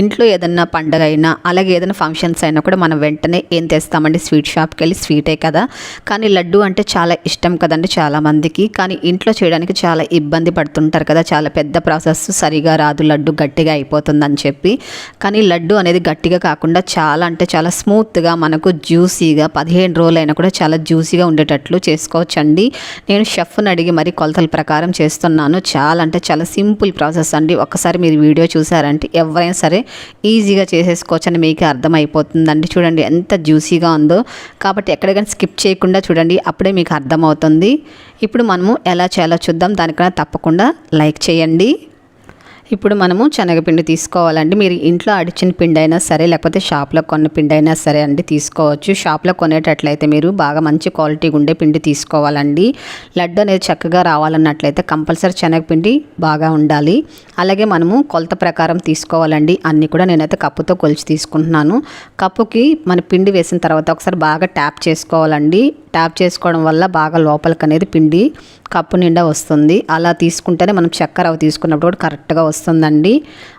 ఇంట్లో ఏదన్నా పండగ అయినా అలాగే ఏదైనా ఫంక్షన్స్ అయినా కూడా మనం వెంటనే ఏం తెస్తామండి స్వీట్ షాప్కి వెళ్ళి స్వీటే కదా. కానీ లడ్డు అంటే చాలా ఇష్టం కదండి చాలామందికి కానీ ఇంట్లో చేయడానికి చాలా ఇబ్బంది పడుతుంటారు కదా. చాలా పెద్ద ప్రాసెస్ సరిగా రాదు లడ్డు గట్టిగా అయిపోతుందని చెప్పి. కానీ లడ్డు అనేది గట్టిగా కాకుండా చాలా అంటే చాలా స్మూత్గా మనకు జ్యూసీగా పదిహేను రోజులైనా కూడా చాలా జ్యూసీగా ఉండేటట్లు చేసుకోవచ్చండి. నేను షెఫ్ని అడిగి మరి కొలతల ప్రకారం చేస్తున్నాను. చాలా అంటే చాలా సింపుల్ ప్రాసెస్ అండి. ఒక్కసారి మీరు వీడియో చూసారంటే ఎవరైనా సరే ఈజీగా చేసేసుకోవచ్చని మీకు అర్థమైపోతుందండి. చూడండి ఎంత జ్యూసీగా ఉందో. కాబట్టి ఎక్కడికైనా స్కిప్ చేయకుండా చూడండి అప్పుడే మీకు అర్థమవుతుంది. ఇప్పుడు మనము ఎలా చేయాలో చూద్దాం. దానికన్నా తప్పకుండా లైక్ చేయండి. ఇప్పుడు మనము శనగపిండి తీసుకోవాలండి. మీరు ఇంట్లో అడిచిన పిండి అయినా సరే లేకపోతే షాప్లో కొన్న పిండి అయినా సరే అండి తీసుకోవచ్చు. షాప్లో కొనేటట్లయితే మీరు బాగా మంచి క్వాలిటీ ఉండే పిండి తీసుకోవాలండి. లడ్డు అనేది చక్కగా రావాలన్నట్లయితే కంపల్సరీ శనగపిండి బాగా ఉండాలి. అలాగే మనము కొలత ప్రకారం తీసుకోవాలండి. అన్నీ కూడా నేనైతే కప్పుతో కొలిచి తీసుకుంటున్నాను. కప్పుకి మన పిండి వేసిన తర్వాత ఒకసారి బాగా ట్యాప్ చేసుకోవాలండి. ట్యాప్ చేసుకోవడం వల్ల బాగా లోపలికి అనేది పిండి కప్పు నిండా వస్తుంది. అలా తీసుకుంటేనే మనం చక్కెర అవి తీసుకున్నప్పుడు కూడా కరెక్ట్గా వస్తుందండి.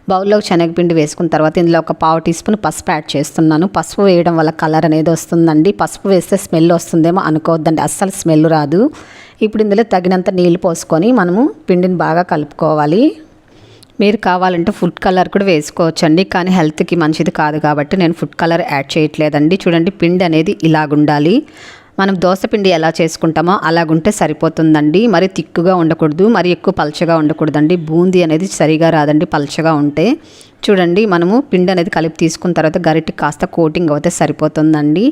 బౌల్లో శనగపిండి వేసుకున్న తర్వాత ఇందులో ఒక పావు టీ స్పూన్ పసుపు యాడ్ చేస్తున్నాను. పసుపు వేయడం వల్ల కలర్ అనేది వస్తుందండి. పసుపు వేస్తే స్మెల్ వస్తుందేమో అనుకోవద్దండి. అస్సలు స్మెల్ రాదు. ఇప్పుడు ఇందులో తగినంత నీళ్ళు పోసుకొని మనము పిండిని బాగా కలుపుకోవాలి. మీరు కావాలంటే ఫుడ్ కలర్ కూడా వేసుకోవచ్చండి. కానీ హెల్త్కి మంచిది కాదు కాబట్టి నేను ఫుడ్ కలర్ యాడ్ చేయట్లేదండి. చూడండి పిండి అనేది ఇలాగుండాలి. మనం దోశపిండి ఎలా చేసుకుంటామో అలాగుంటే సరిపోతుందండి. మరి తిక్కుగా ఉండకూడదు మరి ఎక్కువ పలచగా ఉండకూడదండి. బూందీ అనేది సరిగా రాదండి పలచగా ఉంటే. చూడండి మనము పిండి అనేది కలిపి తీసుకున్న తర్వాత గరిటె కాస్త కోటింగ్ అవుతే సరిపోతుందండి.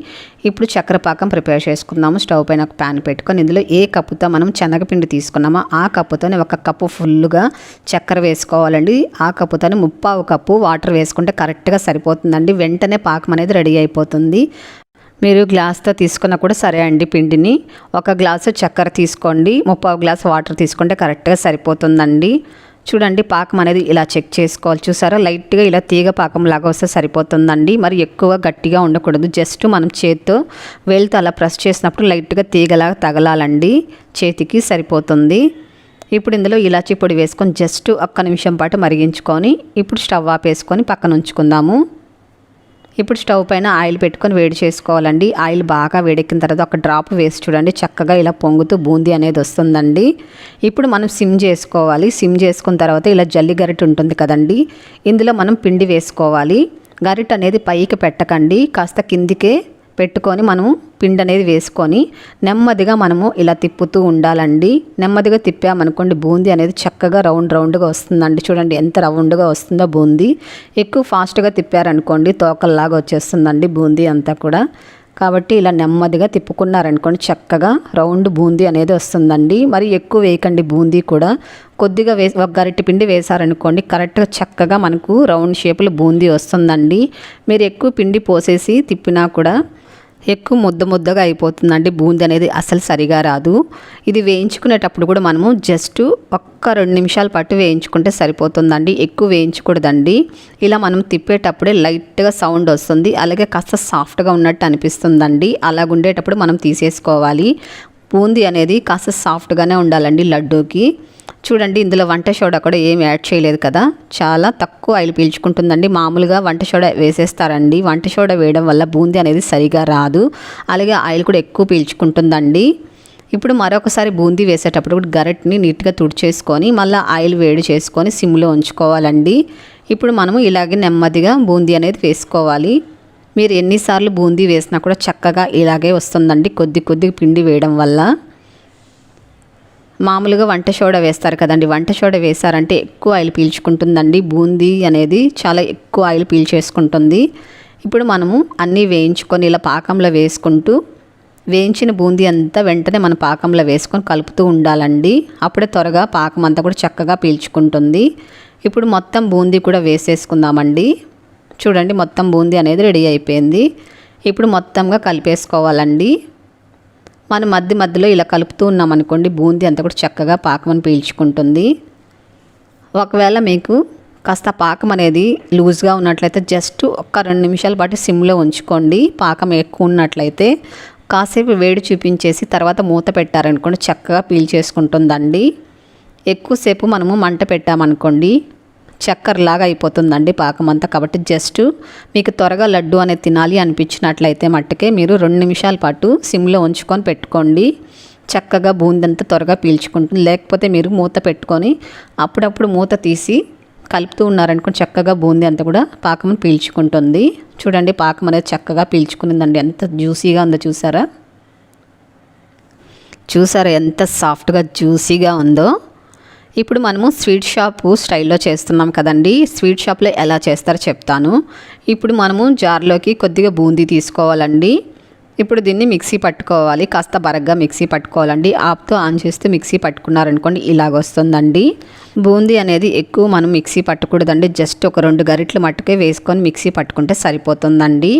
ఇప్పుడు చక్కెర పాకం ప్రిపేర్ చేసుకుందాము. స్టవ్ పైన ఒక ప్యాన్ పెట్టుకొని ఇందులో ఏ కప్పుతో మనం శనగపిండి తీసుకున్నామో ఆ కప్పుతోనే ఒక కప్పు ఫుల్గా చక్కెర వేసుకోవాలండి. ఆ కప్పుతోనే ముప్పావు కప్పు వాటర్ వేసుకుంటే కరెక్ట్గా సరిపోతుందండి. వెంటనే పాకం అనేది రెడీ అయిపోతుంది. మీరు గ్లాస్తో తీసుకున్నా కూడా సరే అండి పిండిని. ఒక గ్లాసు చక్కెర తీసుకోండి. ముప్పావు గ్లాస్ వాటర్ తీసుకుంటే కరెక్ట్గా సరిపోతుందండి. చూడండి పాకం అనేది ఇలా చెక్ చేసుకోవాలి. చూసారా? లైట్గా ఇలా తీగ పాకం లాగా వస్తే సరిపోతుందండి. మరి ఎక్కువ గట్టిగా ఉండకూడదు. జస్ట్ మనం చేత్తో వేలుతో అలా ప్రెస్ చేసినప్పుడు లైట్గా తీగలాగా తగలాలండి. చేతికి సరిపోతుంది. ఇప్పుడు ఇందులో ఇలాచీ పొడి వేసుకొని జస్ట్ ఒక్క నిమిషం పాటు మరిగించుకొని ఇప్పుడు స్టవ్ ఆపేసుకొని పక్కన ఉంచుకుందాము. ఇప్పుడు స్టవ్ పైన ఆయిల్ పెట్టుకొని వేడి చేసుకోవాలండి. ఆయిల్ బాగా వేడెక్కిన తర్వాత ఒక డ్రాప్ వేసి చూడండి. చక్కగా ఇలా పొంగుతూ బూందీ అనేది వస్తుందండి. ఇప్పుడు మనం సిమ్ చేసుకోవాలి. సిమ్ చేసుకున్న తర్వాత ఇలా జల్లి గరిటె ఉంటుంది కదండి. ఇందులో మనం పిండి వేసుకోవాలి. గరిట అనేది పైకి పెట్టకండి. కాస్త కిందికే పెట్టుకొని మనము పిండి అనేది వేసుకొని నెమ్మదిగా మనము ఇలా తిప్పుతూ ఉండాలండి. నెమ్మదిగా తిప్పామనుకోండి బూందీ అనేది చక్కగా రౌండ్ రౌండ్గా వస్తుందండి. చూడండి ఎంత రౌండ్గా వస్తుందో బూందీ. ఎక్కువ ఫాస్ట్గా తిప్పారనుకోండి తోకల్లాగా వచ్చేస్తుందండి బూందీ అంతా కూడా. కాబట్టి ఇలా నెమ్మదిగా తిప్పుకున్నారనుకోండి చక్కగా రౌండ్ బూందీ అనేది వస్తుందండి. మరి ఎక్కువ వేయకండి బూందీ కూడా. కొద్దిగా వేసి ఒక గరిటె పిండి వేసారనుకోండి కరెక్ట్గా చక్కగా మనకు రౌండ్ షేపులో బూందీ వస్తుందండి. మీరు ఎక్కువ పిండి పోసేసి తిప్పినా కూడా ఎక్కువ ముద్ద ముద్దగా అయిపోతుందండి. బూందీ అనేది అసలు సరిగా రాదు. ఇది వేయించుకునేటప్పుడు కూడా మనము జస్ట్ ఒక్క రెండు నిమిషాల పాటు వేయించుకుంటే సరిపోతుందండి. ఎక్కువ వేయించకూడదండి. ఇలా మనం తిప్పేటప్పుడే లైట్గా సౌండ్ వస్తుంది. అలాగే కాస్త సాఫ్ట్గా ఉన్నట్టు అనిపిస్తుందండి. అలాగ ఉండేటప్పుడు మనం తీసేసుకోవాలి. బూందీ అనేది కాస్త సాఫ్ట్గానే ఉండాలండి లడ్డూకి. చూడండి ఇందులో వంట సోడా కూడా ఏం యాడ్ చేయలేదు కదా. చాలా తక్కువ ఆయిల్ పీల్చుకుంటుందండి. మామూలుగా వంట సోడా వేసేస్తారండి. వంట సోడా వేయడం వల్ల బూందీ అనేది సరిగా రాదు. అలాగే ఆయిల్ కూడా ఎక్కువ పీల్చుకుంటుందండి. ఇప్పుడు మరొకసారి బూందీ వేసేటప్పుడు కూడా గరెట్ని నీట్గా తుడిచేసుకొని మళ్ళీ ఆయిల్ వేడి చేసుకొని సిమ్లో ఉంచుకోవాలండి. ఇప్పుడు మనము ఇలాగే నెమ్మదిగా బూందీ అనేది వేసుకోవాలి. మీరు ఎన్నిసార్లు బూందీ వేసినా కూడా చక్కగా ఇలాగే వస్తుందండి. కొద్ది కొద్ది పిండి వేయడం వల్ల. మామూలుగా వంట సోడా వేస్తారు కదండి. వంట సోడా వేసారంటే ఎక్కువ ఆయిల్ పీల్చుకుంటుందండి. బూందీ అనేది చాలా ఎక్కువ ఆయిల్ పీల్చేసుకుంటుంది. ఇప్పుడు మనము అన్నీ వేయించుకొని ఇలా పాకంలో వేసుకుంటూ వేయించిన బూందీ అంతా వెంటనే మన పాకంలో వేసుకొని కలుపుతూ ఉండాలండి. అప్పుడే త్వరగా పాకం అంతా కూడా చక్కగా పీల్చుకుంటుంది. ఇప్పుడు మొత్తం బూందీ కూడా వేసేసుకుందామండి. చూడండి మొత్తం బూందీ అనేది రెడీ అయిపోయింది. ఇప్పుడు మొత్తంగా కలిపేసుకోవాలండి. మనం మధ్య మధ్యలో ఇలా కలుపుతూ ఉన్నాం అనుకోండి బూందీ అంతా కూడా చక్కగా పాకమని పీల్చుకుంటుంది. ఒకవేళ మీకు కాస్త పాకం అనేది లూజ్గా ఉన్నట్లయితే జస్ట్ ఒక్క రెండు నిమిషాల పాటు సిమ్లో ఉంచుకోండి. పాకం ఎక్కువ ఉన్నట్లయితే కాసేపు వేడి చూపించేసి తర్వాత మూత పెట్టారనుకోండి చక్కగా పీల్చేసుకుంటుందండి. ఎక్కువసేపు మనము మంట పెట్టామనుకోండి చక్కెరలాగా అయిపోతుందండి పాకం అంతా కాబట్టి జస్ట్ మీకు త్వరగా లడ్డు అనేది తినాలి అనిపించినట్లయితే మట్టుకే మీరు రెండు నిమిషాల పాటు సిమ్లో ఉంచుకొని పెట్టుకోండి. చక్కగా బూందంతా త్వరగా పీల్చుకుంటుంది. లేకపోతే మీరు మూత పెట్టుకొని అప్పుడప్పుడు మూత తీసి కలుపుతూ ఉన్నారనుకోండి చక్కగా బూందీ అంతా కూడా పాకం పీల్చుకుంటుంది. చూడండి పాకం అనేది చక్కగా పీల్చుకునిందండి. ఎంత జ్యూసీగా ఉందో చూసారా? చూసారా ఎంత సాఫ్ట్గా జ్యూసీగా ఉందో? ఇప్పుడు మనము స్వీట్ షాపు స్టైల్లో చేస్తున్నాం కదండి. స్వీట్ షాప్లో ఎలా చేస్తారో చెప్తాను. ఇప్పుడు మనము జార్లోకి కొద్దిగా బూందీ తీసుకోవాలండి. ఇప్పుడు దీన్ని మిక్సీ పట్టుకోవాలి. కాస్త బరగ్గా మిక్సీ పట్టుకోవాలండి. ఆప్తో ఆన్ చేస్తే మిక్సీ పట్టుకున్నారనుకోండి ఇలాగ వస్తుందండి. బూందీ అనేది ఎక్కువ మనం మిక్సీ పట్టకూడదండి. జస్ట్ ఒక రెండు గరిట్లు మట్టుకే వేసుకొని మిక్సీ పట్టుకుంటే సరిపోతుందండి.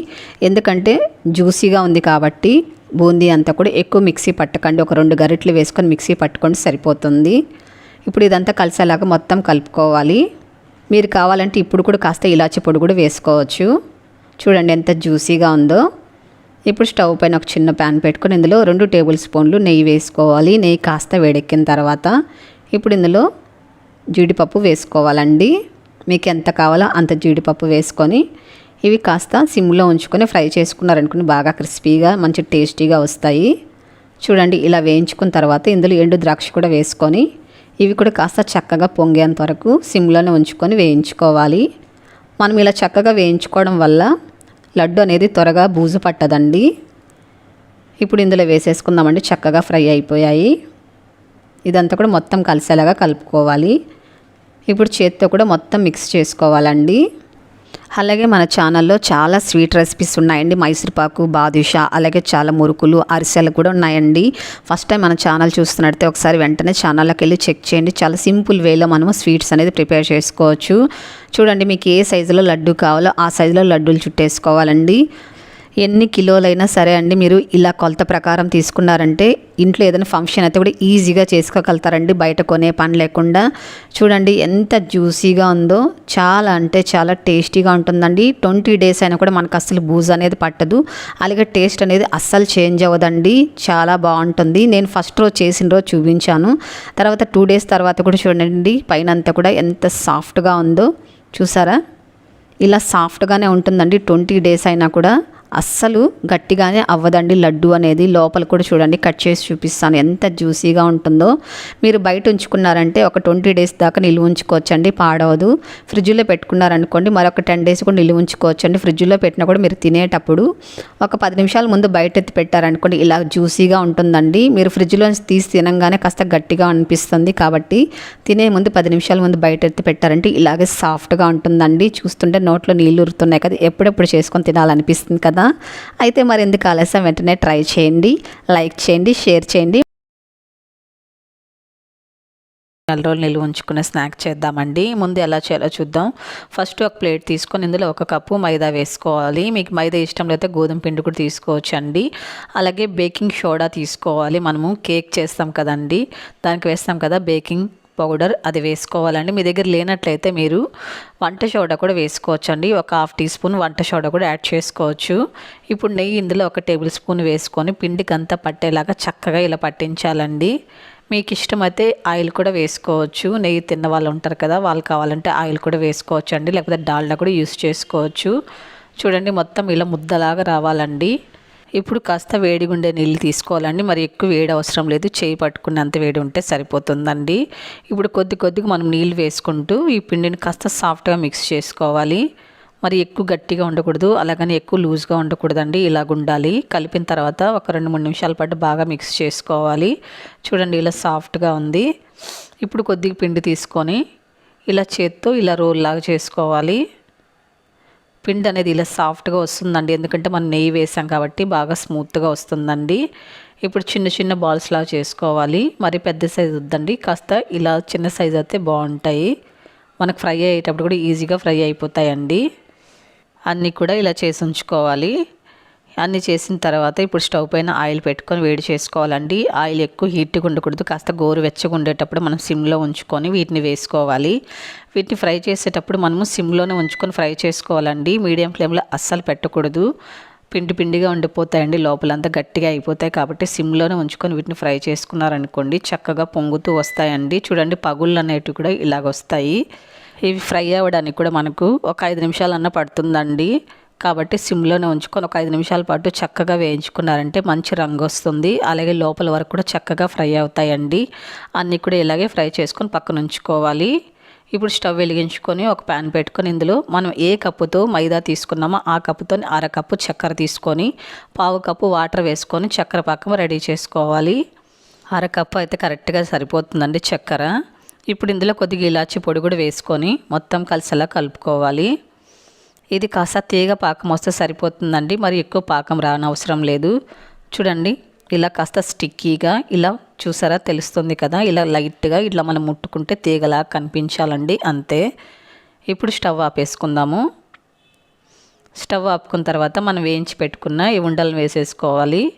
ఎందుకంటే జ్యూసీగా ఉంది కాబట్టి బూందీ అంతా కూడా ఎక్కువ మిక్సీ పట్టకండి. ఒక రెండు గరిట్లు వేసుకొని మిక్సీ పట్టుకోండి సరిపోతుంది. ఇప్పుడు ఇదంతా కలిసేలాగా మొత్తం కలుపుకోవాలి. మీరు కావాలంటే ఇప్పుడు కూడా కాస్త ఇలాచి పొడి కూడా వేసుకోవచ్చు. చూడండి ఎంత జ్యూసీగా ఉందో. ఇప్పుడు స్టవ్ పైన ఒక చిన్న ప్యాన్ పెట్టుకొని ఇందులో రెండు టేబుల్ స్పూన్లు నెయ్యి వేసుకోవాలి. నెయ్యి కాస్త వేడెక్కిన తర్వాత ఇప్పుడు ఇందులో జీడిపప్పు వేసుకోవాలండి. మీకు ఎంత కావాలో అంత జీడిపప్పు వేసుకొని ఇవి కాస్త సిమ్లో ఉంచుకొని ఫ్రై చేసుకున్నారనుకుని బాగా క్రిస్పీగా మంచి టేస్టీగా వస్తాయి. చూడండి ఇలా వేయించుకున్న తర్వాత ఇందులో ఎండు ద్రాక్ష కూడా వేసుకొని ఇవి కూడా కాస్త చక్కగా పొంగేంత వరకు సిమ్లోనే ఉంచుకొని వేయించుకోవాలి. మనం ఇలా చక్కగా వేయించుకోవడం వల్ల లడ్డు అనేది త్వరగా బూజు పట్టదండి. ఇప్పుడు ఇందులో వేసేసుకుందామండి చక్కగా ఫ్రై అయిపోయాయి. ఇదంతా కూడా మొత్తం కలిసేలాగా కలుపుకోవాలి. ఇప్పుడు చేత్తో కూడా మొత్తం మిక్స్ చేసుకోవాలండి. అలాగే మన ఛానల్లో చాలా స్వీట్ రెసిపీస్ ఉన్నాయండి. మైసూర్పాకు బాదుషా అలాగే చాలా మురుకులు అరిసెలు కూడా ఉన్నాయండి. ఫస్ట్ టైం మన ఛానల్ చూస్తున్నట్టే ఒకసారి వెంటనే ఛానల్లోకి వెళ్ళి చెక్ చేయండి. చాలా సింపుల్ వేలో మనము స్వీట్స్ అనేది ప్రిపేర్ చేసుకోవచ్చు. చూడండి మీకు ఏ సైజులో లడ్డు కావాలో ఆ సైజులో లడ్డూలు చుట్టేసుకోవాలండి. ఎన్ని కిలోలైనా సరే అండి మీరు ఇలా కొలత ప్రకారం తీసుకున్నారంటే ఇంట్లో ఏదైనా ఫంక్షన్ అయితే కూడా ఈజీగా చేసుకోగలుగుతారండి. బయట కొనే పని లేకుండా. చూడండి ఎంత జ్యూసీగా ఉందో చాలా అంటే చాలా టేస్టీగా ఉంటుందండి. ట్వంటీ డేస్ అయినా కూడా మనకు అస్సలు బూజ్ అనేది పట్టదు. అలాగే టేస్ట్ అనేది అస్సలు చేంజ్ అవ్వదండి. చాలా బాగుంటుంది. నేను ఫస్ట్ రోజు చేసిన రోజు చూపించాను. తర్వాత టూ డేస్ తర్వాత కూడా చూడండి పైన అంతా కూడా ఎంత సాఫ్ట్గా ఉందో. చూసారా? ఇలా సాఫ్ట్గానే ఉంటుందండి. ట్వంటీ డేస్ అయినా కూడా. అస్సలు గట్టిగానే అవ్వదండి లడ్డు అనేది. లోపల కూడా చూడండి కట్ చేసి చూపిస్తాను. ఎంత జ్యూసీగా ఉంటుందో. మీరు బయట ఉంచుకున్నారంటే ఒక ట్వంటీ డేస్ దాకా నిల్వ ఉంచుకోవచ్చండి పాడవదు. ఫ్రిడ్జ్లో పెట్టుకున్నారనుకోండి మరొక టెన్ డేస్ కూడా నిల్వ ఉంచుకోవచ్చండి. ఫ్రిడ్జ్లో పెట్టినా కూడా మీరు తినేటప్పుడు ఒక పది నిమిషాల ముందు బయట ఎత్తి పెట్టారనుకోండి ఇలా జ్యూసీగా ఉంటుందండి. మీరు ఫ్రిడ్జ్లో తీసి తినంగానే కాస్త గట్టిగా అనిపిస్తుంది కాబట్టి తినే ముందు పది నిమిషాల ముందు బయట ఎత్తి పెట్టారంటే ఇలాగే సాఫ్ట్గా ఉంటుందండి. చూస్తుంటే నోట్లో నీళ్ళు ఉరుతున్నాయి కదా ఎప్పుడెప్పుడు చేసుకొని తినాలనిపిస్తుంది కదా. అయితే మరి ఎందుకు ఆలస్యం? వెంటనే ట్రై చేయండి లైక్ చేయండి షేర్ చేయండి. నెల రోజులు నిల్వ ఉంచుకునే స్నాక్ చేద్దామండి. ముందు ఎలా చేయాలో చూద్దాం. ఫస్ట్ ఒక ప్లేట్ తీసుకొని ఇందులో ఒక కప్పు మైదా వేసుకోవాలి. మీకు మైదా ఇష్టం లేకపోతే గోధుమ పిండి కూడా తీసుకోవచ్చు అండి అలాగే బేకింగ్ సోడా తీసుకోవాలి. మనము కేక్ చేస్తాం కదండి. దానికి వేస్తాం కదా బేకింగ్ పౌడర్ అది వేసుకోవాలండి. మీ దగ్గర లేనట్లయితే మీరు వంట సోడా కూడా వేసుకోవచ్చు అండి ఒక హాఫ్ టీ స్పూన్ వంట సోడా కూడా యాడ్ చేసుకోవచ్చు. ఇప్పుడు నెయ్యి ఇందులో ఒక టేబుల్ స్పూన్ వేసుకొని పిండికి అంతా పట్టేలాగా చక్కగా ఇలా పట్టించాలండి. మీకు ఇష్టమైతే ఆయిల్ కూడా వేసుకోవచ్చు. నెయ్యి తిన్న వాళ్ళు ఉంటారు కదా వాళ్ళు కావాలంటే ఆయిల్ కూడా వేసుకోవచ్చు అండి లేకపోతే డాల్డా కూడా యూస్ చేసుకోవచ్చు. చూడండి మొత్తం ఇలా ముద్దలాగా రావాలండి. ఇప్పుడు కాస్త వేడిగుండే నీళ్ళు తీసుకోవాలండి. మరి ఎక్కువ వేడి అవసరం లేదు. చేయి పట్టుకున్నంత వేడి ఉంటే సరిపోతుందండి. ఇప్పుడు కొద్ది కొద్దిగా మనం నీళ్ళు వేసుకుంటూ ఈ పిండిని కాస్త సాఫ్ట్గా మిక్స్ చేసుకోవాలి. మరి ఎక్కువ గట్టిగా ఉండకూడదు. అలాగని ఎక్కువ లూజ్గా ఉండకూడదండి. ఇలాగ ఉండాలి. కలిపిన తర్వాత ఒక రెండు మూడు నిమిషాల పాటు బాగా మిక్స్ చేసుకోవాలి. చూడండి ఇలా సాఫ్ట్గా ఉంది. ఇప్పుడు కొద్దిగా పిండి తీసుకొని ఇలా చేత్తో ఇలా రోల్ లాగా చేసుకోవాలి. పిండి అనేది ఇలా సాఫ్ట్గా వస్తుందండి. ఎందుకంటే మనం నెయ్యి వేసాం కాబట్టి బాగా స్మూత్గా వస్తుందండి. ఇప్పుడు చిన్న చిన్న బాల్స్ లాగా చేసుకోవాలి. మరి పెద్ద సైజు వద్దండి. కాస్త ఇలా చిన్న సైజు అయితే బాగుంటాయి. మనకు ఫ్రై అయ్యేటప్పుడు కూడా ఈజీగా ఫ్రై అయిపోతాయండి. అన్నీ కూడా ఇలా చేసి ఉంచుకోవాలి. అన్నీ చేసిన తర్వాత ఇప్పుడు స్టవ్ పైన ఆయిల్ పెట్టుకొని వేడి చేసుకోవాలండి. ఆయిల్ ఎక్కువ హీట్గా ఉండకూడదు. కాస్త గోరు వెచ్చగా ఉండేటప్పుడు మనం సిమ్లో ఉంచుకొని వీటిని వేసుకోవాలి. వీటిని ఫ్రై చేసేటప్పుడు మనము సిమ్లోనే ఉంచుకొని ఫ్రై చేసుకోవాలండి. మీడియం ఫ్లేమ్లో అస్సలు పెట్టకూడదు. పిండి పిండిగా ఉండిపోతాయండి. లోపలంతా గట్టిగా అయిపోతాయి కాబట్టి సిమ్లోనే ఉంచుకొని వీటిని ఫ్రై చేసుకున్నారనుకోండి చక్కగా పొంగుతూ వస్తాయండి. చూడండి పగుళ్ళు అనేటివి కూడా ఇలాగ వస్తాయి. ఇవి ఫ్రై అవ్వడానికి కూడా మనకు ఒక ఐదు నిమిషాలన్నా పడుతుందండి. కాబట్టి సిమ్లోనే ఉంచుకొని ఒక ఐదు నిమిషాల పాటు చక్కగా వేయించుకున్నారంటే మంచి రంగు వస్తుంది. అలాగే లోపల వరకు కూడా చక్కగా ఫ్రై అవుతాయండి. అన్నీ కూడా ఇలాగే ఫ్రై చేసుకొని పక్కన ఉంచుకోవాలి. ఇప్పుడు స్టవ్ వెలిగించుకొని ఒక ప్యాన్ పెట్టుకొని ఇందులో మనం ఏ కప్పుతో మైదా తీసుకున్నామో ఆ కప్పుతో అర కప్పు చక్కెర తీసుకొని పావు కప్పు వాటర్ వేసుకొని చక్కెర పాకం రెడీ చేసుకోవాలి. అర కప్పు అయితే కరెక్ట్గా సరిపోతుందండి చక్కెర. ఇప్పుడు ఇందులో కొద్దిగా ఇలాచి పొడి కూడా వేసుకొని మొత్తం కలిసేలా కలుపుకోవాలి. ఇది కాస్త తీగ పాకం వస్తే సరిపోతుందండి. మరి ఎక్కువ పాకం రానవసరం లేదు. చూడండి ఇలా కాస్త స్టిక్కీగా ఇలా చూసారా తెలుస్తుంది కదా. ఇలా లైట్గా ఇట్లా మనం ముట్టుకుంటే తీగలా కనిపించాలండి. అంతే. ఇప్పుడు స్టవ్ ఆపేసుకుందాము. స్టవ్ ఆపుకున్న తర్వాత మనం వేయించి పెట్టుకున్న ఈ ఉండలను వేసేసుకోవాలి.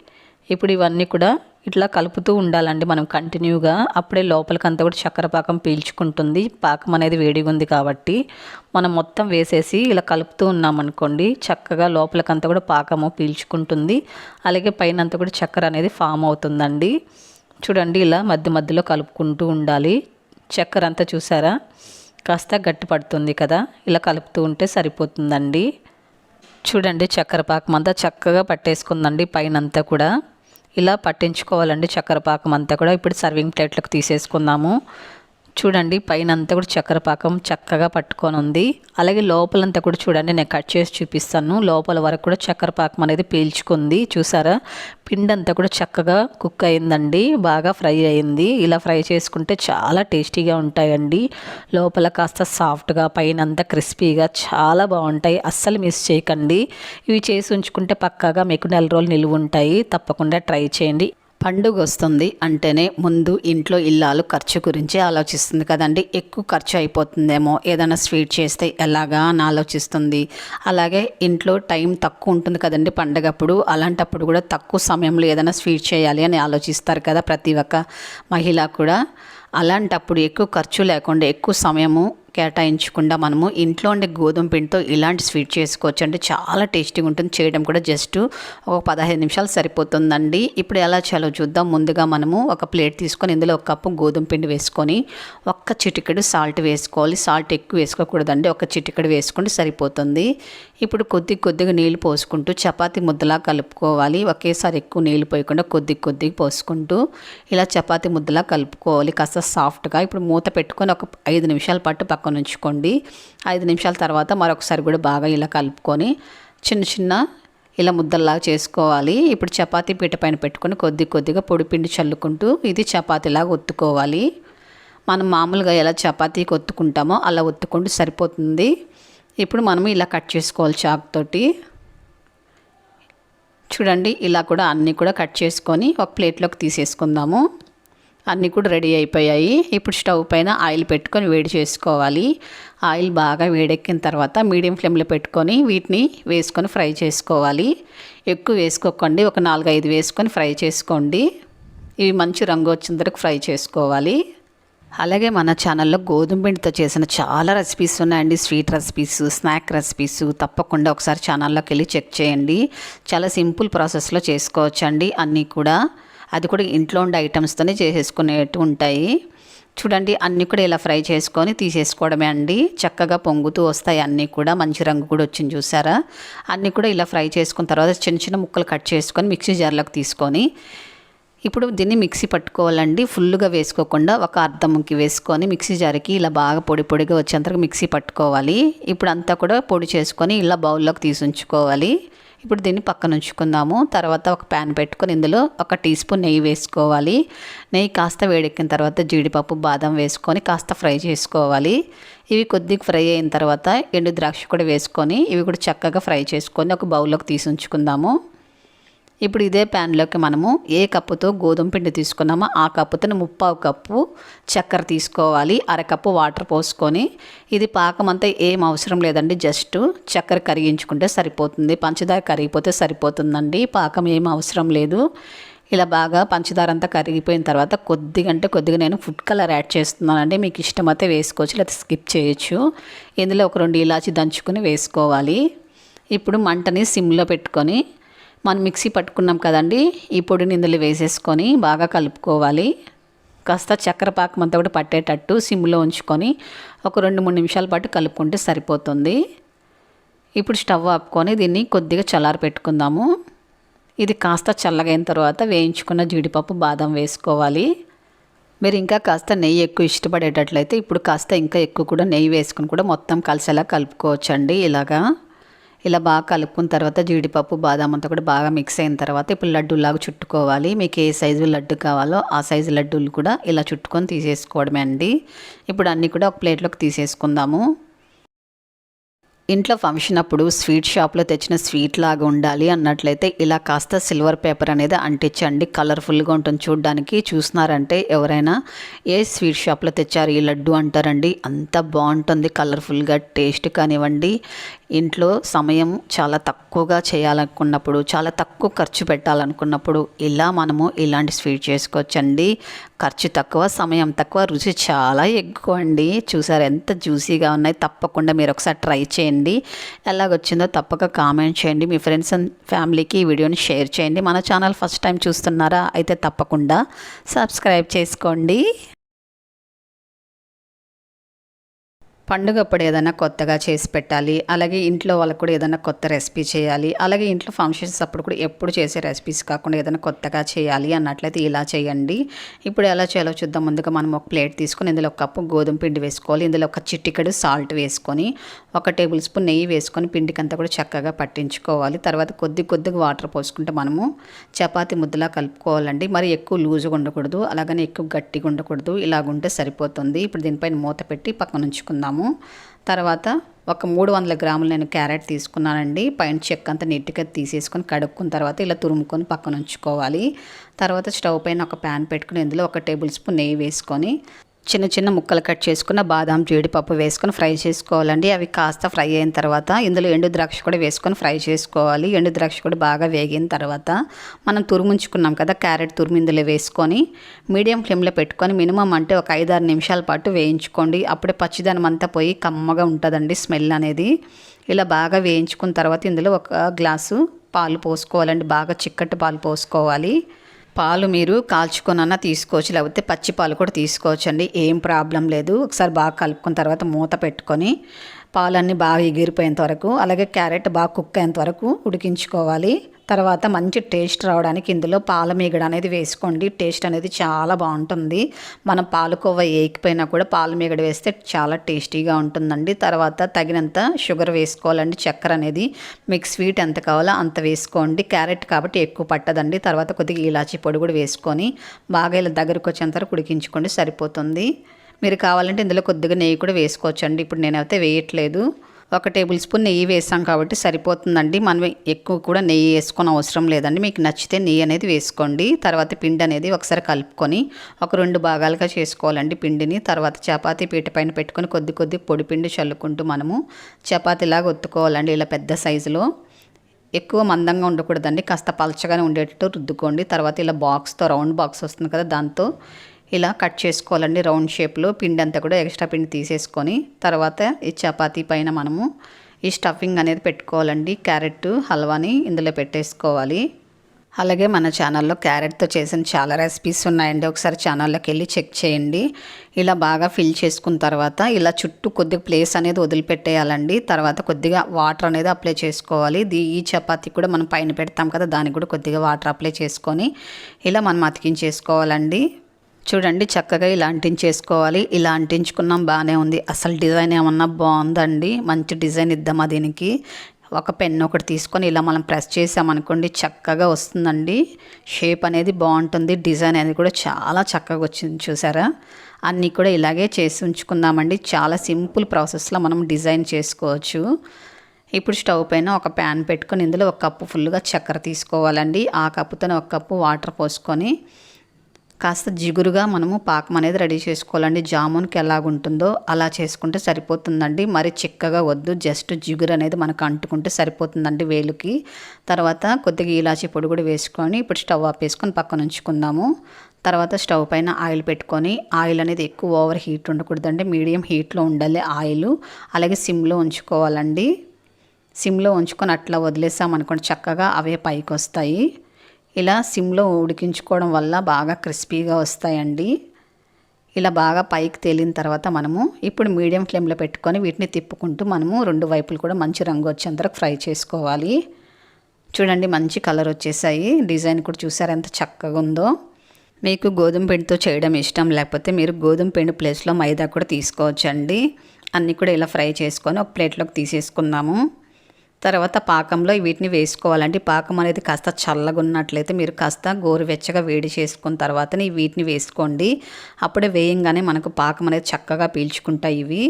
ఇప్పుడు ఇవన్నీ కూడా ఇట్లా కలుపుతూ ఉండాలండి మనం కంటిన్యూగా. అప్పుడే లోపలికంతా కూడా చక్కెర పాకం పీల్చుకుంటుంది. పాకం అనేది వేడిగా ఉంది కాబట్టి మనం మొత్తం వేసేసి ఇలా కలుపుతూ ఉన్నామనుకోండి చక్కగా లోపలికంతా కూడా పాకము పీల్చుకుంటుంది. అలాగే పైన అంతా కూడా చక్కెర అనేది ఫామ్ అవుతుందండి. చూడండి ఇలా మధ్య మధ్యలో కలుపుకుంటూ ఉండాలి. చక్కెర అంతా చూసారా? కాస్త గట్టి పడుతుంది కదా. ఇలా కలుపుతూ ఉంటే సరిపోతుందండి. చూడండి చక్కెర పాకం అంతా చక్కగా పట్టేసుకుందండి పైనంతా కూడా. ఇలా పట్టించుకోవాలండి చక్కెర పాకం అంతా కూడా. ఇప్పుడు సర్వింగ్ ప్లేట్లకు తీసేసుకుందాము. చూడండి పైన అంతా కూడా చక్కెర పాకం చక్కగా పట్టుకొని ఉంది. అలాగే లోపలంతా కూడా చూడండి నేను కట్ చేసి చూపిస్తాను. లోపల వరకు కూడా చక్కెర పాకం అనేది పీల్చుకుంది చూసారా? పిండి అంతా కూడా చక్కగా కుక్ అయిందండి బాగా ఫ్రై అయింది. ఇలా ఫ్రై చేసుకుంటే చాలా టేస్టీగా ఉంటాయండి. లోపల కాస్త సాఫ్ట్గా పైన అంతా క్రిస్పీగా చాలా బాగుంటాయి. అస్సలు మిస్ చేయకండి. ఇవి చేసి ఉంచుకుంటే పక్కాగా మీకు నెల రోజులు నిలువ ఉంటాయి. తప్పకుండా ట్రై చేయండి. పండుగ వస్తుంది అంటేనే ముందు ఇంట్లో ఇల్లాలు ఖర్చు గురించి ఆలోచిస్తుంది కదండి. ఎక్కువ ఖర్చు అయిపోతుందేమో. ఏదైనా స్వీట్ చేస్తే ఎలాగా అని ఆలోచిస్తుంది. అలాగే ఇంట్లో టైం తక్కువ ఉంటుంది కదండి పండగప్పుడు. అలాంటప్పుడు కూడా తక్కువ సమయంలో ఏదైనా స్వీట్ చేయాలి అని ఆలోచిస్తారు కదా ప్రతి ఒక్క మహిళ కూడా. అలాంటప్పుడు ఎక్కువ ఖర్చు లేకుండా ఎక్కువ సమయము కేటాయించకుండా మనము ఇంట్లో ఉండే గోధుమ పిండితో ఇలాంటి స్వీట్ చేసుకోవచ్చు. అంటే చాలా టేస్టీగా ఉంటుంది. చేయడం కూడా జస్ట్ ఒక పదహైదు నిమిషాలు సరిపోతుందండి. ఇప్పుడు ఎలా చేయాలో చూద్దాం. ముందుగా మనము ఒక ప్లేట్ తీసుకొని ఇందులో ఒక కప్పు గోధుమ పిండి వేసుకొని ఒక్క చిటికెడు సాల్ట్ వేసుకోవాలి. సాల్ట్ ఎక్కువ వేసుకోకూడదండి. ఒక చిటికెడు వేసుకుంటే సరిపోతుంది. ఇప్పుడు కొద్ది కొద్దిగా నీళ్ళు పోసుకుంటూ చపాతీ ముద్దలా కలుపుకోవాలి. ఒకేసారి ఎక్కువ నీళ్ళు పోయకుండా కొద్ది కొద్దిగా పోసుకుంటూ ఇలా చపాతీ ముద్దలా కలుపుకోవాలి. కాస్త సాఫ్ట్గా. ఇప్పుడు మూత పెట్టుకొని ఒక ఐదు నిమిషాల పాటు పక్కన ఉంచుకోండి ఐదు నిమిషాల తర్వాత మరొకసారి కూడా బాగా ఇలా కలుపుకొని చిన్న చిన్న ఇలా ముద్దల్లాగా చేసుకోవాలి. ఇప్పుడు చపాతీ పీట పైన పెట్టుకొని కొద్ది కొద్దిగా పొడి పిండి చల్లుకుంటూ ఇది చపాతీలాగా ఒత్తుకోవాలి. మనం మామూలుగా ఎలా చపాతీకి ఒత్తుకుంటామో అలా ఒత్తుకుంటూ సరిపోతుంది. ఇప్పుడు మనం ఇలా కట్ చేసుకోవాలి చాక్ తోటి. చూడండి ఇలా కూడా అన్నీ కూడా కట్ చేసుకొని ఒక ప్లేట్లోకి తీసేసుకుందాము. అన్నీ కూడా రెడీ అయిపోయాయి. ఇప్పుడు స్టవ్ పైన ఆయిల్ పెట్టుకొని వేడి చేసుకోవాలి. ఆయిల్ బాగా వేడెక్కిన తర్వాత మీడియం ఫ్లేమ్లో పెట్టుకొని వీటిని వేసుకొని ఫ్రై చేసుకోవాలి. ఎక్కువ వేసుకోకండి. ఒక నాలుగు ఐదు వేసుకొని ఫ్రై చేసుకోండి. ఇవి మంచి రంగు వచ్చిన వరకు ఫ్రై చేసుకోవాలి. అలాగే మన ఛానల్లో గోధుమ పిండితో చేసిన చాలా రెసిపీస్ ఉన్నాయండి. స్వీట్ రెసిపీస్ స్నాక్ రెసిపీస్ తప్పకుండా ఒకసారి ఛానల్లోకి వెళ్ళి చెక్ చేయండి. చాలా సింపుల్ ప్రాసెస్లో చేసుకోవచ్చండి అన్నీ కూడా. అది కూడా ఇంట్లో ఉండే ఐటమ్స్తోనే చేసేసుకునేట్టు ఉంటాయి. చూడండి అన్నీ కూడా ఇలా ఫ్రై చేసుకొని తీసేసుకోవడమే అండి. చక్కగా పొంగుతూ వస్తాయి అన్నీ కూడా. మంచి రంగు కూడా వచ్చింది చూసారా? అన్నీ కూడా ఇలా ఫ్రై చేసుకున్న తర్వాత చిన్న చిన్న ముక్కలు కట్ చేసుకొని మిక్సీ జార్లోకి తీసుకొని ఇప్పుడు దీన్ని మిక్సీ పట్టుకోవాలండి. ఫుల్గా వేసుకోకుండా ఒక అర్ధం ముక్కి వేసుకొని మిక్సీ జారికి ఇలా బాగా పొడి పొడిగా వచ్చేంతవరకు మిక్సీ పట్టుకోవాలి. ఇప్పుడు అంతా కూడా పొడి చేసుకొని ఇలా బౌల్లోకి తీసి ఉంచుకోవాలి. ఇప్పుడు దీన్ని పక్కన ఉంచుకుందాము. తర్వాత ఒక ప్యాన్ పెట్టుకొని ఇందులో ఒక టీ స్పూన్ నెయ్యి వేసుకోవాలి. నెయ్యి కాస్త వేడెక్కిన తర్వాత జీడిపప్పు బాదం వేసుకొని కాస్త ఫ్రై చేసుకోవాలి. ఇవి కొద్దిగా ఫ్రై అయిన తర్వాత ఎండు ద్రాక్ష కూడా వేసుకొని ఇవి కూడా చక్కగా ఫ్రై చేసుకొని ఒక బౌల్లోకి తీసి ఉంచుకుందాము. ఇప్పుడు ఇదే ప్యాన్లోకి మనము ఏ కప్పుతో గోధుమ పిండి తీసుకున్నామో ఆ కప్పుతో ముప్పావు కప్పు చక్కెర తీసుకోవాలి అరకప్పు వాటర్ పోసుకొని. ఇది పాకం అంతా ఏం అవసరం లేదండి జస్ట్ చక్కెర కరిగించుకుంటే సరిపోతుంది పంచదార కరిగిపోతే సరిపోతుందండి పాకం ఏం అవసరం లేదు. ఇలా బాగా పంచదార అంతా కరిగిపోయిన తర్వాత కొద్దిగా అంటే కొద్దిగా నేను ఫుడ్ కలర్ యాడ్ చేస్తున్నానండి మీకు ఇష్టమైతే వేసుకోవచ్చు లేకపోతే స్కిప్ చేయొచ్చు. ఇందులో ఒక రెండు ఇలాచి దంచుకొని వేసుకోవాలి. ఇప్పుడు మంటని సిమ్లో పెట్టుకొని మనం మిక్సీ పట్టుకున్నాం కదండి ఈ పొడిని ఇందులో వేసేసుకొని బాగా కలుపుకోవాలి. కాస్త చక్కెర పాకం అంతా కూడా పట్టేటట్టు సిమ్లో ఉంచుకొని ఒక రెండు మూడు నిమిషాల పాటు కలుపుకుంటే సరిపోతుంది. ఇప్పుడు స్టవ్ ఆపుకొని దీన్ని కొద్దిగా చల్లారి పెట్టుకుందాము. ఇది కాస్త చల్లగైన తర్వాత వేయించుకున్న జీడిపప్పు బాదం వేసుకోవాలి. మీరు ఇంకా కాస్త నెయ్యి ఎక్కువ ఇష్టపడేటట్లయితే ఇప్పుడు కాస్త ఇంకా ఎక్కువ కూడా నెయ్యి వేసుకుని కూడా మొత్తం కలిసేలా కలుపుకోవచ్చండి ఇలాగా. ఇలా బాగా కలుపుకున్న తర్వాత జీడిపప్పు బాదాం అంతా కూడా బాగా మిక్స్ అయిన తర్వాత ఇప్పుడు లడ్డూలాగా చుట్టుకోవాలి. మీకు ఏ సైజు లడ్డు కావాలో ఆ సైజు లడ్డూలు కూడా ఇలా చుట్టుకొని తీసేసుకోవడమే అండి. ఇప్పుడు అన్నీ కూడా ఒక ప్లేట్లోకి తీసేసుకుందాము. ఇంట్లో ఫంక్షన్ అప్పుడు స్వీట్ షాప్లో తెచ్చిన స్వీట్ లాగా ఉండాలి అన్నట్లయితే ఇలా కాస్త సిల్వర్ పేపర్ అనేది అంటించండి. కలర్ఫుల్గా ఉంటుంది చూడడానికి. చూస్తున్నారంటే ఎవరైనా ఏ స్వీట్ షాప్లో తెచ్చారు ఈ లడ్డు అంటారండి. అంత బాగుంటుంది కలర్ఫుల్గా టేస్ట్ కానివ్వండి. ఇంట్లో సమయం చాలా తక్కువ. తక్కువగా చేయాలనుకున్నప్పుడు చాలా తక్కువ ఖర్చు పెట్టాలనుకున్నప్పుడు ఇలా మనము ఇలాంటి స్వీట్ చేసుకోవచ్చండి. ఖర్చు తక్కువ సమయం తక్కువ రుచి చాలా ఎక్కువ అండి. చూసారు ఎంత జ్యూసీగా ఉన్నాయి. తప్పకుండా మీరు ఒకసారి ట్రై చేయండి. ఎలాగొచ్చిందో తప్పక కామెంట్ చేయండి. మీ ఫ్రెండ్స్ అండ్ ఫ్యామిలీకి ఈ వీడియోని షేర్ చేయండి. మన ఛానల్ ఫస్ట్ టైం చూస్తున్నారా అయితే తప్పకుండా సబ్స్క్రైబ్ చేసుకోండి. పండుగప్పుడు ఏదైనా కొత్తగా చేసి పెట్టాలి అలాగే ఇంట్లో వాళ్ళకు కూడా ఏదైనా కొత్త రెసిపీ చేయాలి అలాగే ఇంట్లో ఫంక్షన్స్ అప్పుడు కూడా ఎప్పుడు చేసే రెసిపీస్ కాకుండా ఏదైనా కొత్తగా చేయాలి అన్నట్లయితే ఇలా చేయండి. ఇప్పుడు ఎలా చేయాలో చూద్దాం. ముందుగా మనం ఒక ప్లేట్ తీసుకొని ఇందులో ఒక కప్పు గోధుమ పిండి వేసుకోవాలి. ఇందులో ఒక చిట్టికడు సాల్ట్ వేసుకొని ఒక టేబుల్ స్పూన్ నెయ్యి వేసుకొని పిండికంతా కూడా చక్కగా పట్టించుకోవాలి. తర్వాత కొద్ది కొద్దిగా వాటర్ పోసుకుంటే మనము చపాతి ముద్దలా కలుపుకోవాలండి. మరి ఎక్కువ లూజుగా ఉండకూడదు అలాగని ఎక్కువ గట్టిగా ఉండకూడదు. ఇలాగుంటే సరిపోతుంది. ఇప్పుడు దీనిపైన మూత పెట్టి పక్కన ఉంచుకుందాము. తర్వాత ఒక మూడు వందల గ్రాములు నేను క్యారెట్ తీసుకున్నానండి. పైన చెక్క అంతా నీట్గా తీసేసుకొని కడుక్కున్న తర్వాత ఇలా తురుముకొని పక్కన ఉంచుకోవాలి. తర్వాత స్టవ్ పైన ఒక ప్యాన్ పెట్టుకుని ఇందులో ఒక టేబుల్ స్పూన్ నెయ్యి వేసుకొని చిన్న చిన్న ముక్కలు కట్ చేసుకున్న బాదం జీడిపప్పు వేసుకొని ఫ్రై చేసుకోవాలండి. అవి కాస్త ఫ్రై అయిన తర్వాత ఇందులో ఎండు ద్రాక్ష కూడా వేసుకొని ఫ్రై చేసుకోవాలి. ఎండు ద్రాక్ష కూడా బాగా వేగిన తర్వాత మనం తురుముంచుకున్నాం కదా క్యారెట్ తురుము ఇందులో వేసుకొని మీడియం ఫ్లేమ్లో పెట్టుకొని మినిమం అంటే ఒక ఐదారు నిమిషాల పాటు వేయించుకోండి. అప్పుడే పచ్చిదనం అంతా పోయి కమ్మగా ఉంటుందండి స్మెల్ అనేది. ఇలా బాగా వేయించుకున్న తర్వాత ఇందులో ఒక గ్లాసు పాలు పోసుకోవాలండి. బాగా చిక్కటి పాలు పోసుకోవాలి. పాలు మీరు కాల్చుకొనన్నా తీసుకోవచ్చు లేకపోతే పచ్చి పాలు కూడా తీసుకోవచ్చు అండి ఏం ప్రాబ్లం లేదు. ఒకసారి బాగా కలుపుకున్న తర్వాత మూత పెట్టుకొని పాలన్నీ బాగా ఎగిరిపోయేంత వరకు అలాగే క్యారెట్ బాగా కుక్ అయ్యేంత వరకు ఉడికించుకోవాలి. తర్వాత మంచి టేస్ట్ రావడానికి ఇందులో పాల మీగడ అనేది వేసుకోండి. టేస్ట్ అనేది చాలా బాగుంటుంది. మనం పాలకోవ ఏకిపోయినా కూడా పాల మీగడ వేస్తే చాలా టేస్టీగా ఉంటుందండి. తర్వాత తగినంత షుగర్ వేసుకోవాలండి. చక్కెర అనేది మీకు స్వీట్ ఎంత కావాలో అంత వేసుకోండి. క్యారెట్ కాబట్టి ఎక్కువ పట్టదండి. తర్వాత కొద్దిగా ఇలాచీ పొడి కూడా వేసుకొని బాగా ఇలా దగ్గరకు వచ్చేంత వరకు ఉడికించుకోండి. సరిపోతుంది. మీరు కావాలంటే ఇందులో కొద్దిగా నెయ్యి కూడా వేసుకోవచ్చండి. ఇప్పుడు నేనైతే వేయట్లేదు. ఒక టేబుల్ స్పూన్ నెయ్యి వేసాం కాబట్టి సరిపోతుందండి. మనం ఎక్కువ కూడా నెయ్యి వేసుకొని అవసరం లేదండి. మీకు నచ్చితే నెయ్యి అనేది వేసుకోండి. తర్వాత పిండి అనేది ఒకసారి కలుపుకొని ఒక రెండు భాగాలుగా చేసుకోవాలండి పిండిని. తర్వాత చపాతీ పీట పైన పెట్టుకొని కొద్ది కొద్ది పొడి పిండి చల్లుకుంటూ మనము చపాతీలాగా ఒత్తుకోవాలండి ఇలా పెద్ద సైజులో. ఎక్కువ మందంగా ఉండకూడదండి. కాస్త పలచగానే ఉండేటట్టు రుద్దుకోండి. తర్వాత ఇలా బాక్స్తో రౌండ్ బాక్స్ వస్తుంది కదా దాంతో ఇలా కట్ చేసుకోవాలండి రౌండ్ షేప్లో. పిండి అంతా కూడా ఎక్స్ట్రా పిండి తీసేసుకొని తర్వాత ఈ చపాతీ పైన మనము ఈ స్టఫింగ్ అనేది పెట్టుకోవాలండి. క్యారెట్ హల్వాని ఇందులో పెట్టేసుకోవాలి. అలాగే మన ఛానల్లో క్యారెట్తో చేసిన చాలా రెసిపీస్ ఉన్నాయండి. ఒకసారి ఛానల్లోకి వెళ్ళి చెక్ చేయండి. ఇలా బాగా ఫిల్ చేసుకున్న తర్వాత ఇలా చుట్టూ కొద్దిగా ప్లేస్ అనేది వదిలిపెట్టేయాలండి. తర్వాత కొద్దిగా వాటర్ అనేది అప్లై చేసుకోవాలి. దీ ఈ చపాతీ కూడా మనం పైన పెడతాం కదా దానికి కూడా కొద్దిగా వాటర్ అప్లై చేసుకొని ఇలా మనం అతికించేసుకోవాలండి. చూడండి చక్కగా ఇలా అంటించేసుకోవాలి. ఇలా అంటించుకున్నాం బాగానే ఉంది. అసలు డిజైన్ ఏమన్నా బాగుందండి? మంచి డిజైన్ ఇద్దామా దీనికి? ఒక పెన్ ఒకటి తీసుకొని ఇలా మనం ప్రెస్ చేసామనుకోండి చక్కగా వస్తుందండి. షేప్ అనేది బాగుంటుంది. డిజైన్ అనేది కూడా చాలా చక్కగా వచ్చింది చూసారా? అన్నీ కూడా ఇలాగే చేసి ఉంచుకుందామండి. చాలా సింపుల్ ప్రాసెస్లో మనం డిజైన్ చేసుకోవచ్చు. ఇప్పుడు స్టవ్ పైన ఒక ప్యాన్ పెట్టుకొని ఇందులో ఒక కప్పు ఫుల్గా చక్కెర తీసుకోవాలండి. ఆ కప్పుతో ఒక కప్పు వాటర్ పోసుకొని కాస్త జిగురుగా మనము పాకం అనేది రెడీ చేసుకోవాలండి. జామున్కి ఎలాగుంటుందో అలా చేసుకుంటే సరిపోతుందండి. మరి చిక్కగా వద్దు. జస్ట్ జిగురు అనేది మనకు అంటుకుంటే సరిపోతుందండి వేలుకి. తర్వాత కొద్దిగా ఇలాచీ పొడి కూడా వేసుకొని ఇప్పుడు స్టవ్ ఆపేసుకొని పక్కన ఉంచుకుందాము. తర్వాత స్టవ్ పైన ఆయిల్ పెట్టుకొని ఆయిల్ అనేది ఎక్కువ ఓవర్ హీట్ ఉండకూడదండి. మీడియం హీట్లో ఉండాలి ఆయిల్. అలాగే సిమ్లో ఉంచుకోవాలండి. సిమ్లో ఉంచుకొని అట్లా వదిలేసామనుకోండి చక్కగా అవే పైకి వస్తాయి ఇలా సిమ్లో ఉడికించుకోవడం వల్ల బాగా క్రిస్పీగా వస్తాయండి. ఇలా బాగా పైకి తేలిన తర్వాత మనము ఇప్పుడు మీడియం ఫ్లేమ్లో పెట్టుకొని వీటిని తిప్పుకుంటూ మనము రెండు వైపులు కూడా మంచి రంగు వచ్చేంత వరకు ఫ్రై చేసుకోవాలి. చూడండి మంచి కలర్ వచ్చేసాయి. డిజైన్ కూడా చూసారు ఎంత చక్కగా ఉందో. మీకు గోధుమ పిండితో చేయడం ఇష్టం లేకపోతే మీరు గోధుమ పిండి ప్లేస్లో మైదా కూడా తీసుకోవచ్చండి. అన్నీ కూడా ఇలా ఫ్రై చేసుకొని ఒక ప్లేట్లోకి తీసేసుకుందాము. తర్వాత పాకంలో వీటిని వేసుకోవాలంటే పాకం అనేది కాస్త చల్లగా ఉన్నట్లయితే మీరు కాస్త గోరువెచ్చగా వేడి చేసుకున్న తర్వాతనే వీటిని వేసుకోండి. అప్పుడే వేయంగానే మనకు పాకం అనేది చక్కగా పీల్చుకుంటాయి ఇవి.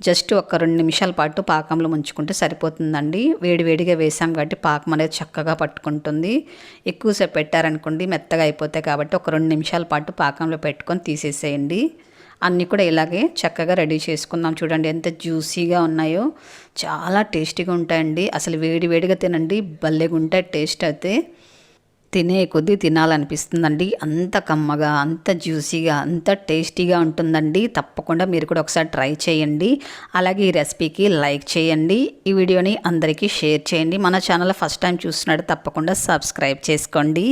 జస్ట్ ఒక రెండు నిమిషాల పాటు పాకంలో ముంచుకుంటే సరిపోతుందండి. వేడివేడిగా వేసాం కాబట్టి పాకం అనేది చక్కగా పట్టుకుంటుంది. ఎక్కువసేపు పెట్టారనుకోండి మెత్తగా అయిపోతాయి కాబట్టి ఒక రెండు నిమిషాల పాటు పాకంలో పెట్టుకొని తీసేసేయండి. అన్నీ కూడా ఇలాగే చక్కగా రెడీ చేసుకుందాం. చూడండి ఎంత జ్యూసీగా ఉన్నాయో. చాలా టేస్టీగా ఉంటాయండి. అసలు వేడి వేడిగా తినండి. భలేగా ఉంటాయి టేస్ట్ అయితే. తినే కొద్దీ తినాలనిపిస్తుందండి. అంత కమ్మగా అంత జ్యూసీగా అంత టేస్టీగా ఉంటుందండి. తప్పకుండా మీరు కూడా ఒకసారి ట్రై చేయండి. అలాగే ఈ రెసిపీకి లైక్ చేయండి. ఈ వీడియోని అందరికీ షేర్ చేయండి. మన ఛానల్ ఫస్ట్ టైం చూస్తున్నాడు తప్పకుండా సబ్స్క్రైబ్ చేసుకోండి.